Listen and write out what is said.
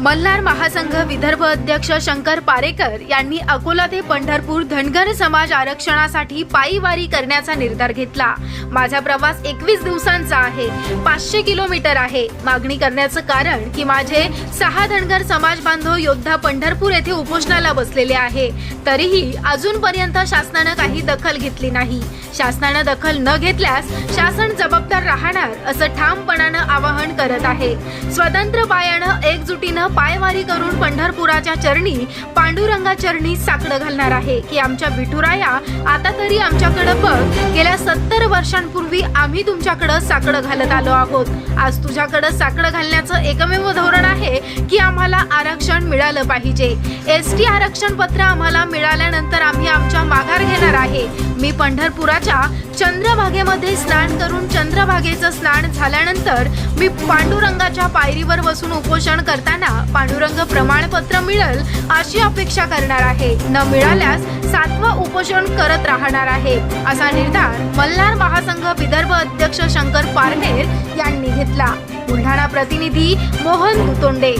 मल्हार महासंघ विदर्भ अध्यक्ष शंकर पारेकर यांनी अकोला ते पंढरपूर धनगर समाज आरक्षणासाठी पायीवारी करण्याचा निर्धार घेतला. माझा प्रवास एकवीस दिवसांचा आहे. पाचशे किलोमीटर आहे. मागणी करण्याचं कारण की माझे सहा धनगर समाज बांधव योद्धा पंढरपूर येथे उपोषणाला बसलेले आहे. तरीही अजूनपर्यंत शासनानं काही दखल घेतली नाही. शासनानं दखल न घेतल्यास शासन जबाबदार राहणार असं ठामपणानं आवाहन करत आहे. स्वतंत्र पायानं एकजुटीनं पायवारी करून पंढरपुराच्या चरणी पांडुरंगा चरणी साकडं घालणार आहे. की आमच्या विठुराया आता तरी आमच्याकडं बघ गेल्या सत्तर वर्षांपूर्वी आम्ही तुमच्याकडं साकडं घालत आलो आहोत. आज तुझ्याकडं साकडं घालण्याचं एकमेव धोरण आहे. आम्हाला आरक्षण मिळालं पाहिजे. एस टी आरक्षण पत्र आम्हाला मिळाल्यानंतर आम्ही आमच्या माघार घेणार आहे. मी पंढरपुराच्या चंद्रभागेमध्ये स्नान करून चंद्रभागेचं स्नान झाल्यानंतर मी पांडुरंगाच्या पायरीवर बसून उपोषण करताना पांडुरंग प्रमाणपत्र मिळेल अशी अपेक्षा करणार आहे. न मिळाल्यास सातवं उपोषण करत राहणार आहे असा निर्धार मल्हार महासंघ विदर्भ अध्यक्ष शंकर पारनेर यांनी घेतला. बुलढाणा प्रतिनिधी मोहन मुतोंडे